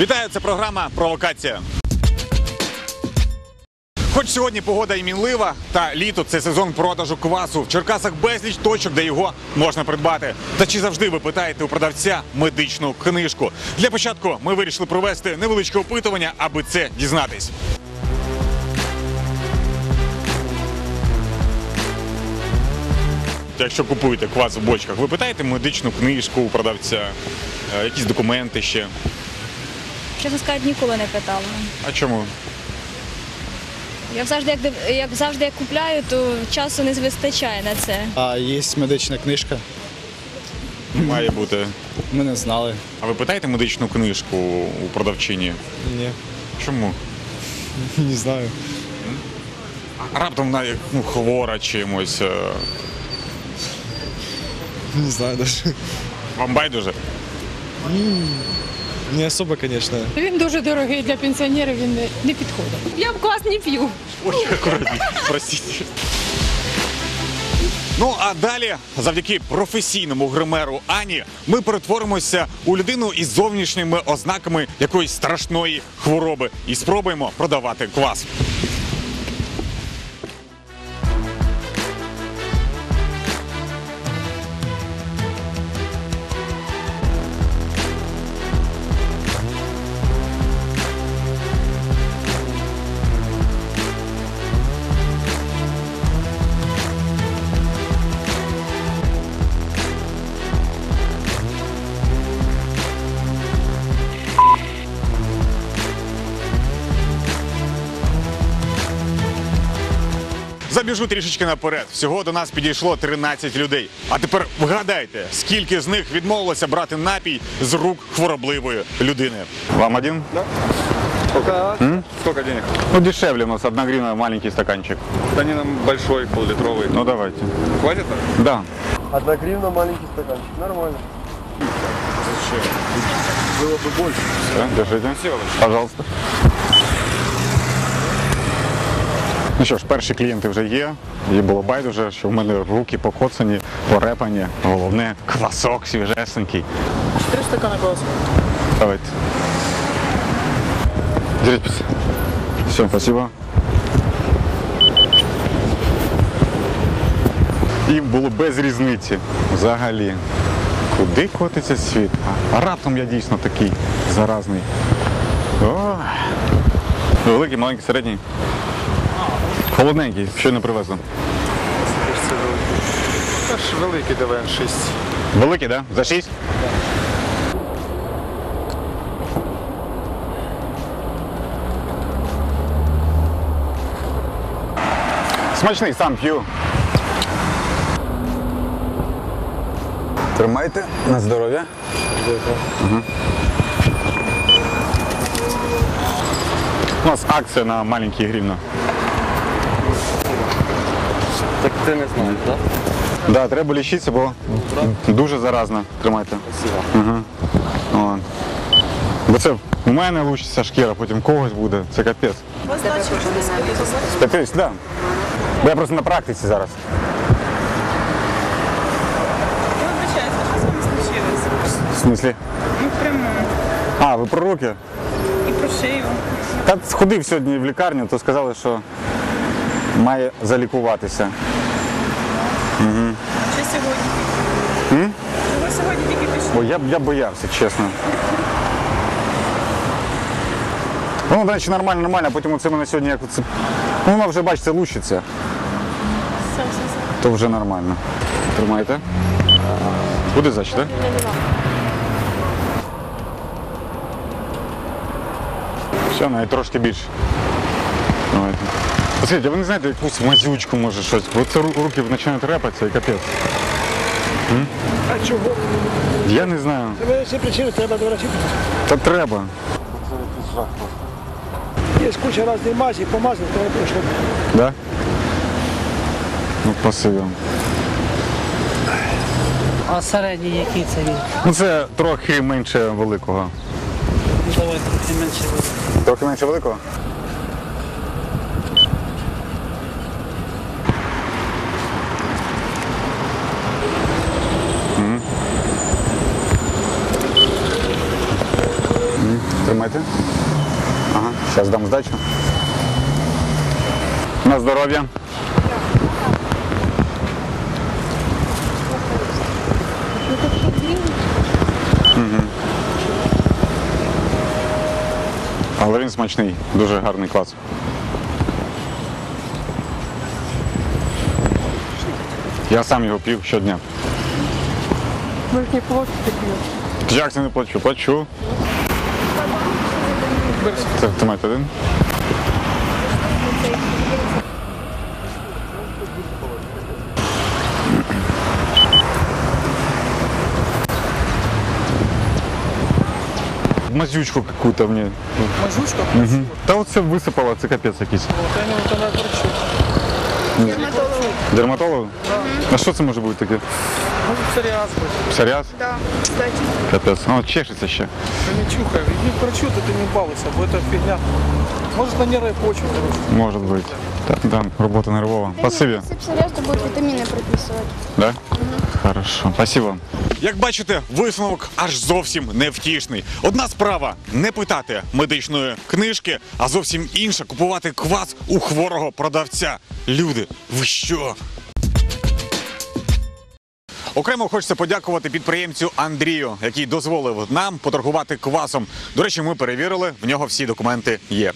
Вітаю, це програма Провокація. Хоч сьогодні погода і мінлива, та літо це сезон продажу квасу. В Черкасах безліч точок, де його можна придбати. Та чи завжди ви питаєте у продавця медичну книжку? Для початку ми вирішили провести невеличке опитування, аби це дізнатись. Якщо купуєте квас в бочках, ви питаєте медичну книжку у продавця, е, якісь документи ще. Чесно сказати, ніколи не питала. А чому? Як завжди, як, див- як завжди як купляю, то часу не вистачає на це. А є медична книжка. Має бути. Ми не знали. А ви питаєте медичну книжку у продавчині? Ні, Чому? не знаю. А раптом вона ну, хвора чимось. е, Не знаю даже. Вам байдуже? Не особо, звісно. Він дуже дорогий для пенсіонерів, він не, підходить. Я б клас не п'ю. Ой, акуратні, простіть. Ну а далі, завдяки професійному гримеру Ані, ми перетворимося у людину із зовнішніми ознаками якоїсь страшної хвороби і спробуємо продавати квас. Забіжу трішечки наперед. Всього до нас підійшло 13 людей. А тепер вгадайте, скільки з них відмовилося брати напій з рук хворобливої людини. Вам один? Сколько? Сколько денег? Ну, дешевле у нас, одна гривна, маленький стаканчик. Они нам большой, пол-литровый. Ну, давайте. Хватит? Да. Одна гривна, маленький стаканчик. Нормально. Зачем? Было бы Да, держите. Пожалуйста. Ну що ж, перші клієнти вже є. Їй було байдуже, що в мене руки покоцані, порепані. Головне, квасок свіжесенький. Три стакани квасу. Давайте. Держите. Все, спасибо. Їм було без різниці взагалі. Куди котиться світ? А раптом я дійсно такий заразний. О! Великий, маленький, середній. Холодненький, щойно привезли. Це ж великий ДВН 6. Великий, так? Да? За шість? Смачний, сам п'ю. Тримайте на здоров'я. Угу. У нас акція на маленькі гривна. Так ти не знаєш, так? Да, треба лічитися, бо дуже заразно. Тримайте. Угу. О. Бо це у мене лучиться шкіра, потім когось буде. Це капець. Капець, так. Да. Бо я просто на практиці зараз. Вибачайте, що з вами случилось? В смислі? Ну, прямо. А, ви про руки? І про шию. Та сходив сьогодні в лікарню, то сказали, що має залікуватися. Що сьогодні? Чого сьогодні тільки пішли? Бо я, б- я боявся, чесно. Ну, наче нормально, нормально, а потім оце мене сьогодні як це. Ну, воно вже бачите, лучиться. Все, все, все. То вже нормально. Тримайте. Буде зач, так? Все, навіть трошки більше. Давайте. Послухайте, а ви не знаєте якусь мазючку, може щось? Бо це ру- руки починають репатися і капець. А чого? Я не знаю. Тебе всі причини треба до врачів. Та треба. Є куча різних мазей, помазів, треба пройшло. Да? Ну, спасибо. А середній який це він? Ну це трохи менше великого. Давай трохи менше буде. Трохи менше великого? Давайте. Ага, зараз дам здачу. На здоров'я. Мгм. Але він смачний, дуже гарний клас. Я сам його п'ю щодня. Ви ж не п'ю. Як це не плачу? Плачу. Це тримайте один. Мазючку какую-то мне. Мажучка? Мгм. Та оце висипало, це капець якийсь. Врачу. Дерматологу? А що це може бути таке? Може псоріаз бути. Псоріаз? Да, кстати. Капець. О, чешеться ще. Ти не чухай. Іди к врачу, то ти не балуйся, бо це фігня. Може на нерві почву. Може бути. Так, да, робота нервова. Спасибі. Если серьезно, будут витамины прописывать. Да? Хорошо, спасибо. Як бачите, висновок аж зовсім невтішний. Одна справа не питати медичної книжки, а зовсім інша купувати квас у хворого продавця. Люди, ви що? Окремо хочеться подякувати підприємцю Андрію, який дозволив нам поторгувати квасом. До речі, ми перевірили, в нього всі документи є.